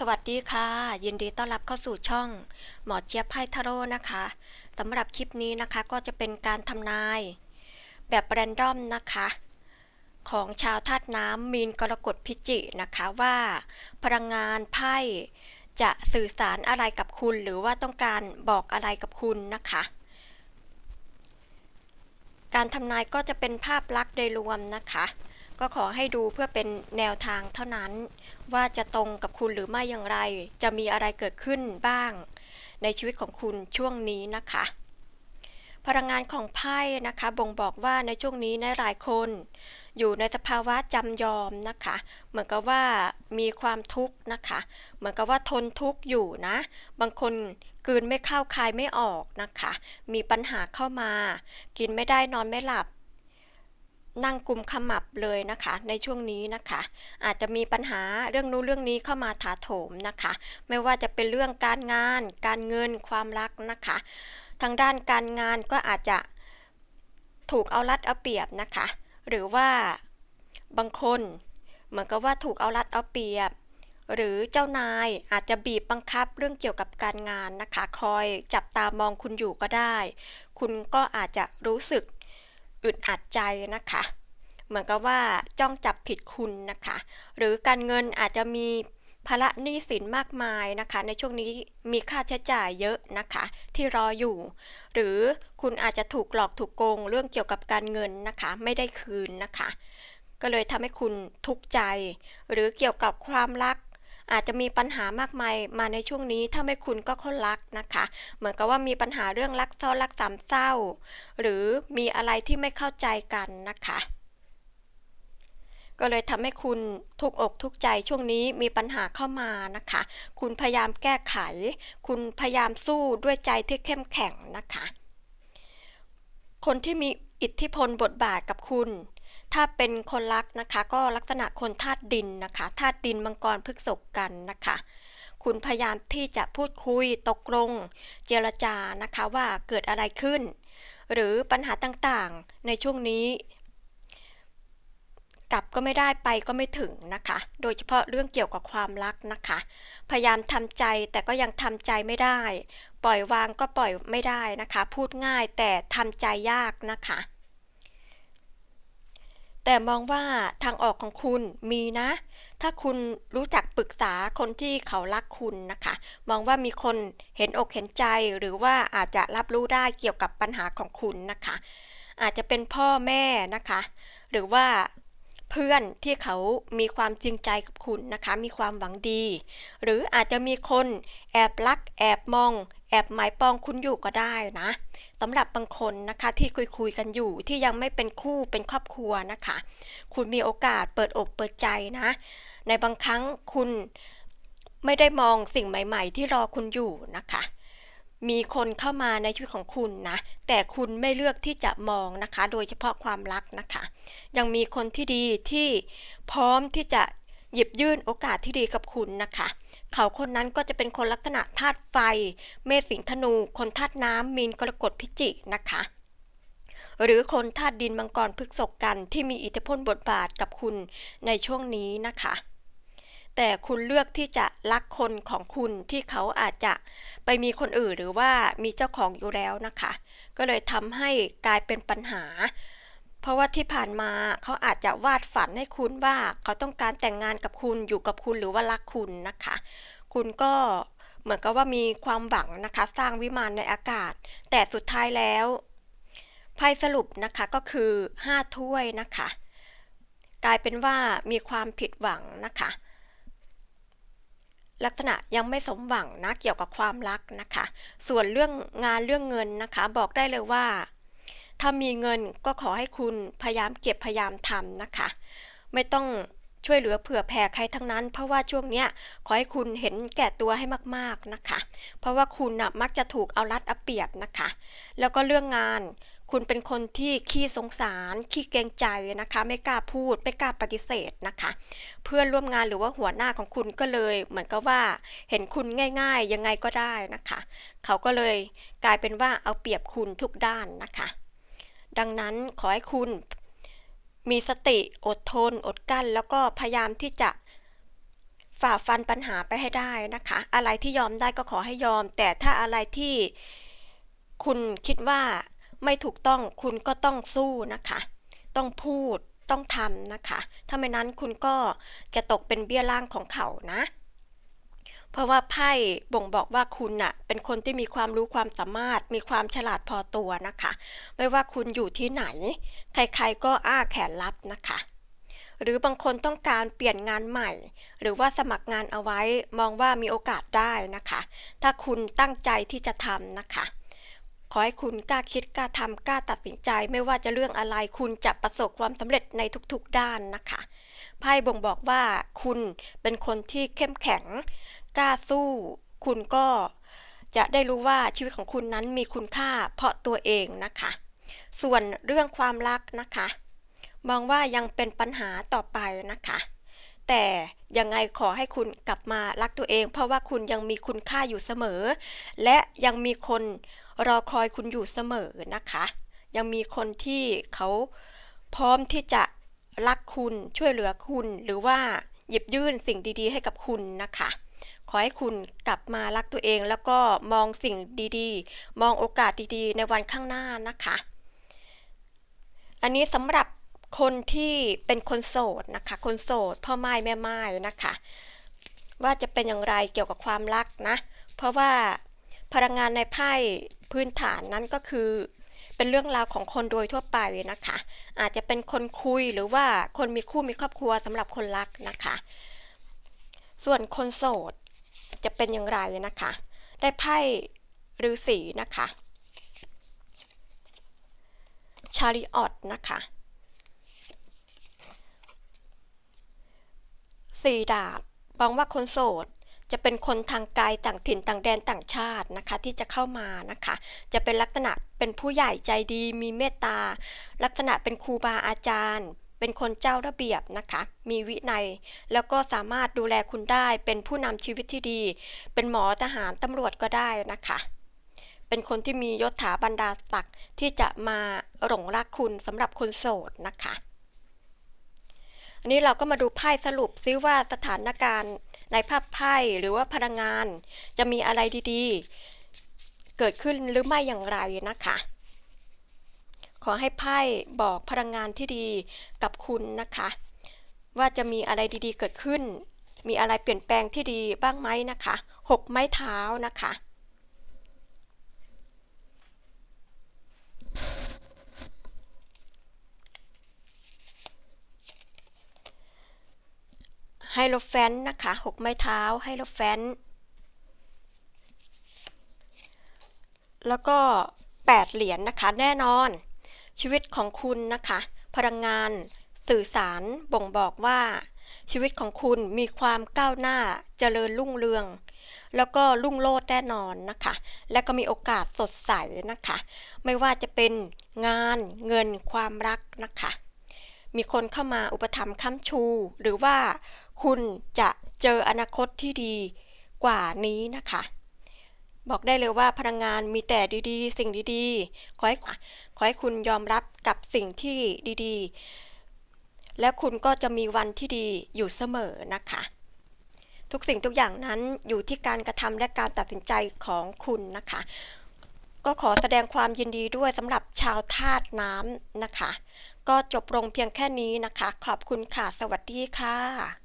สวัสดีค่ะ ยินดีต้อนรับเข้าสู่ช่อง หมอเจี๊ยบไพ่ทาโร่นะคะสำหรับคลิปนี้นะคะก็จะเป็นการทำนาย แบบแรนดอมนะคะ ของชาวธาตุน้ำมีนกรกฎพิจินะคะว่า พลังงานไพ่จะสื่อสารอะไรกับคุณ หรือว่าต้องการบอกอะไรกับคุณนะคะ การทำนายก็จะเป็นภาพลักษณ์โดยรวมนะคะ ก็ขอให้ดูเพื่อเป็นแนวทางเท่านั้น ว่าจะตรงกับคุณหรือไม่อย่างไร จะมีอะไรเกิดขึ้นบ้าง ในชีวิตของคุณช่วงนี้นะคะ พลังงานของไพ่นะคะบ่งบอกว่าในช่วงนี้ในหลายคน อยู่ในสภาวะจำยอมนะคะ เหมือนกับว่ามีความทุกข์นะคะ เหมือนกับว่าทนทุกข์อยู่นะ บางคนกืนไม่เข้าคายไม่ออกนะคะ มีปัญหาเข้ามา กินไม่ได้นอนไม่หลับ นั่งกลุ่มขมับเลยนะคะ ในช่วงนี้นะคะ อาจจะมีปัญหาเรื่องนู้นเรื่องนี้เข้ามาถาโถมนะคะ ไม่ว่าจะเป็นเรื่องการงาน การเงินความรักนะคะ ทางด้านการงานก็อาจจะถูกเอารัดเอาเปรียบนะคะ หรือว่าบางคนเหมือนกับว่าถูกเอารัดเอาเปรียบ หรือเจ้านายอาจจะบีบบังคับเรื่องเกี่ยวกับการงานนะคะ คอยจับตามองคุณอยู่ก็ได้ คุณก็อาจจะรู้สึก อึดอัดใจนะคะ เหมือนกับว่าจ้องจับผิดคุณนะคะ หรือการเงินอาจจะมีภาระหนี้สินมากมายนะคะ ในช่วงนี้มีค่าใช้จ่ายเยอะนะคะ ที่รออยู่ หรือคุณอาจจะถูกหลอกถูกโกงเรื่องเกี่ยวกับการเงินนะคะ ไม่ได้คืนนะคะ ก็เลยทำให้คุณทุกข์ใจ หรือเกี่ยวกับความรัก อาจจะมีปัญหามากมายมาในช่วงนี้ ถ้าไม่คุณก็คนรักนะคะ เหมือนกับว่ามีปัญหาเรื่องรักซ้อรักสามเศร้า หรือมีอะไรที่ไม่เข้าใจกันนะคะก็เลยทำให้คุณทุกอกทุกใจช่วงนี้มีปัญหาเข้ามานะคะ คุณพยายามแก้ไข คุณพยายามสู้ด้วยใจที่เข้มแข็งนะคะ คนที่มีอิทธิพลบทบาทกับคุณ ถ้าเป็นคนรักนะคะ ก็ลักษณะคนธาตุดินนะคะธาตุดินมังกรพฤกษกกันนะคะ คุณพยายามที่จะพูดคุยตกลง เจรจานะคะว่าเกิดอะไรขึ้น หรือปัญหาต่างๆในช่วงนี้กลับก็ไม่ได้ไปก็ไม่ถึงนะคะ โดยเฉพาะเรื่องเกี่ยวกับความรักนะคะ พยายามทำใจแต่ก็ยังทำใจไม่ได้ ปล่อยวางก็ปล่อยไม่ได้นะคะ พูดง่ายแต่ทำใจยากนะคะ แต่มองว่าทางออกของคุณมีนะ ถ้าคุณรู้จักปรึกษาคนที่เขารักคุณนะคะ มองว่ามีคนเห็นอกเห็นใจหรือว่าอาจจะรับรู้ได้เกี่ยวกับปัญหาของคุณนะคะ อาจจะเป็นพ่อแม่นะคะ หรือว่าเพื่อนที่เขามีความจริงใจกับคุณนะคะ มีความหวังดี หรืออาจจะมีคนแอบรัก แอบมอง อบหมายปองคุณอยู่ก็ได้นะสำหรับบางคนนะคะที่คุยคุยกันอยู่ที่ยังไม่เป็นคู่เป็นครอบครัวนะคะ คุณมีโอกาสเปิดอกเปิดใจนะ ในบางครั้งคุณไม่ได้มองสิ่งใหม่ ๆ ที่รอคุณอยู่นะคะ มีคนเข้ามาในชีวิตของคุณนะ แต่คุณไม่เลือกที่จะมองนะคะ โดยเฉพาะความรักนะคะ ยังมีคนที่ดีที่พร้อมที่จะหยิบยื่นโอกาสที่ดีกับคุณนะคะ เขาคนนั้นก็จะเป็นคนลักษณะธาตุไฟ เมษสิงธนู คนธาตุน้ำมีนกรกฎพิจิกนะคะหรือคนธาตุดินมังกรพฤกษกกันที่มีอิทธิพลบทบาทกับคุณในช่วงนี้นะคะ แต่คุณเลือกที่จะรักคนของคุณที่เขาอาจจะไปมีคนอื่นหรือว่ามีเจ้าของอยู่แล้วนะคะ ก็เลยทำให้กลายเป็นปัญหา เพราะว่าที่ผ่านมาเขาอาจจะวาดฝันให้คุณว่าเขาต้องการแต่งงานกับคุณอยู่กับคุณหรือว่ารักคุณนะคะ คุณก็เหมือนกับว่ามีความหวังนะคะ สร้างวิมานในอากาศ แต่สุดท้ายแล้วไพ่สรุปนะคะก็คือ 5 ถ้วยนะคะ กลายเป็นว่ามีความผิดหวังนะคะ ลักษณะยังไม่สมหวังนะเกี่ยวกับความรักนะคะ ส่วนเรื่องงานเรื่องเงินนะคะ บอกได้เลยว่า ถ้ามีเงินก็ขอให้คุณพยายามเก็บพยายามทำนะคะ ไม่ต้องช่วยเหลือเผื่อแผ่ใครทั้งนั้น เพราะว่าช่วงเนี้ยขอให้คุณเห็นแก่ตัวให้มากๆนะคะ เพราะว่าคุณนะมักจะถูกเอารัดเอาเปรียบนะคะ แล้วก็เรื่องงานคุณเป็นคนที่ขี้สงสาร ขี้เกรงใจนะคะ ไม่กล้าพูด ไม่กล้าปฏิเสธนะคะ เพื่อนร่วมงานหรือว่าหัวหน้าของคุณก็เลย เหมือนกับว่าเห็นคุณง่าย ๆ ยังไงก็ได้นะคะ เขาก็เลยกลายเป็นว่าเอาเปรียบคุณทุกด้านนะคะ ดังนั้นขอให้คุณมีสติอดทน อดกลั้น แล้วก็พยายามที่จะฝ่าฟันปัญหาไปให้ได้นะคะ อะไรที่ยอมได้ก็ขอให้ยอม แต่ถ้าอะไรที่คุณคิดว่าไม่ถูกต้องคุณก็ต้องสู้นะคะ ต้องพูดต้องทำนะคะ ถ้าไม่นั้นคุณก็จะตกเป็นเบี้ยล่างของเขานะ เพราะว่าไพ่บ่งบอกว่าคุณน่ะเป็นคนที่มีความรู้ความสามารถ มีความฉลาดพอตัวนะคะ ไม่ว่าคุณอยู่ที่ไหน ใครๆก็อ้าแขนรับนะคะ หรือบางคนต้องการเปลี่ยนงานใหม่ หรือว่าสมัครงานเอาไว้มองว่ามีโอกาสได้นะคะ ถ้าคุณตั้งใจที่จะทำนะคะขอให้คุณกล้าคิดกล้าทำกล้าตัดสินใจไม่ว่าจะเรื่องอะไรคุณจะประสบความสำเร็จในทุกๆด้านนะคะไพ่บ่งบอกว่าคุณเป็นคนที่เข้มแข็ง กล้าสู้ คุณก็จะได้รู้ว่าชีวิตของคุณนั้นมีคุณค่าเพราะตัวเองนะคะ ส่วนเรื่องความรักนะคะ มองว่ายังเป็นปัญหาต่อไปนะคะ แต่ยังไงขอให้คุณกลับมารักตัวเอง เพราะว่าคุณยังมีคุณค่าอยู่เสมอ และยังมีคนรอคอยคุณอยู่เสมอนะคะ ยังมีคนที่เขาพร้อมที่จะรักคุณช่วยเหลือคุณ หรือว่าหยิบยื่นสิ่งดี ๆ ให้กับคุณนะคะ ขอให้คุณกลับมารักตัวเอง แล้วก็มองสิ่งดีๆ มองโอกาสดีๆ ในวันข้างหน้านะคะ อันนี้สำหรับคนที่เป็นคนโสดนะคะ คนโสดพ่อไม้แม่ไม้นะคะ ว่าจะเป็นอย่างไรเกี่ยวกับความรักนะ เพราะว่าพลังงานในไพ่พื้นฐานนั้นก็คือ เป็นเรื่องราวของคนโดยทั่วไปนะคะ อาจจะเป็นคนคุยหรือว่าคนมีคู่มีครอบครัวสำหรับคนรักนะคะ ส่วนคนโสด จะเป็นอย่างไรนะคะ ได้ไพ่ฤาษีนะคะชาริออตนะคะสี่ดาบบอกว่าคนโสดจะเป็นคนทางไกลต่างถิ่นต่างแดนต่างชาตินะคะ ที่จะเข้ามานะคะ จะเป็นลักษณะเป็นผู้ใหญ่ใจดี มีเมตตา ลักษณะเป็นครูบาอาจารย์ เป็นคนเจ้าระเบียบนะคะ มีวินัย แล้วก็สามารถดูแลคุณได้ เป็นผู้นำชีวิตที่ดี เป็นหมอทหารตำรวจก็ได้นะคะ เป็นคนที่มียศถาบรรดาศักดิ์ที่จะมาหลงรักคุณสำหรับคนโสดนะคะ อันนี้เราก็มาดูไพ่สรุปซิว่าสถานการณ์ในภาพไพ่หรือว่าพลังงาน จะมีอะไรดีๆ เกิดขึ้นหรือไม่อย่างไรนะคะ ขอให้ไพ่บอกพลังงานที่ดีกับคุณนะคะ ว่าจะมีอะไรดีๆเกิดขึ้น มีอะไรเปลี่ยนแปลงที่ดีบ้างไหมนะคะหกไม้เท้านะคะไฮโลแฟนนะคะหกไม้เท้าไฮโลแฟนแล้วก็แปดเหรียญนนะคะ แน่นอน ชีวิตของคุณนะคะ พลังงาน สื่อสารบ่งบอกว่า ชีวิตของคุณมีความก้าวหน้าเจริญรุ่งเรือง แล้วก็รุ่งโรจน์แน่นอนนะคะ และก็มีโอกาสสดใสนะคะ ไม่ว่าจะเป็นงานเงินความรักนะคะมีคนเข้ามาอุปถัมภ์ค้ำชู หรือว่าคุณจะเจออนาคตที่ดีกว่านี้นะคะ บอกได้เลยว่าพลังงานมีแต่ดีๆ สิ่งดีๆ ขอให้ขอให้คุณยอมรับกับสิ่งที่ดีๆ และคุณก็จะมีวันที่ดีอยู่เสมอนะคะ ทุกสิ่งทุกอย่างนั้นอยู่ที่การกระทำและการตัดสินใจของคุณนะคะ ก็ขอแสดงความยินดีด้วยสำหรับชาวธาตุน้ำนะคะ ก็จบลงเพียงแค่นี้นะคะ ขอบคุณค่ะ สวัสดีค่ะ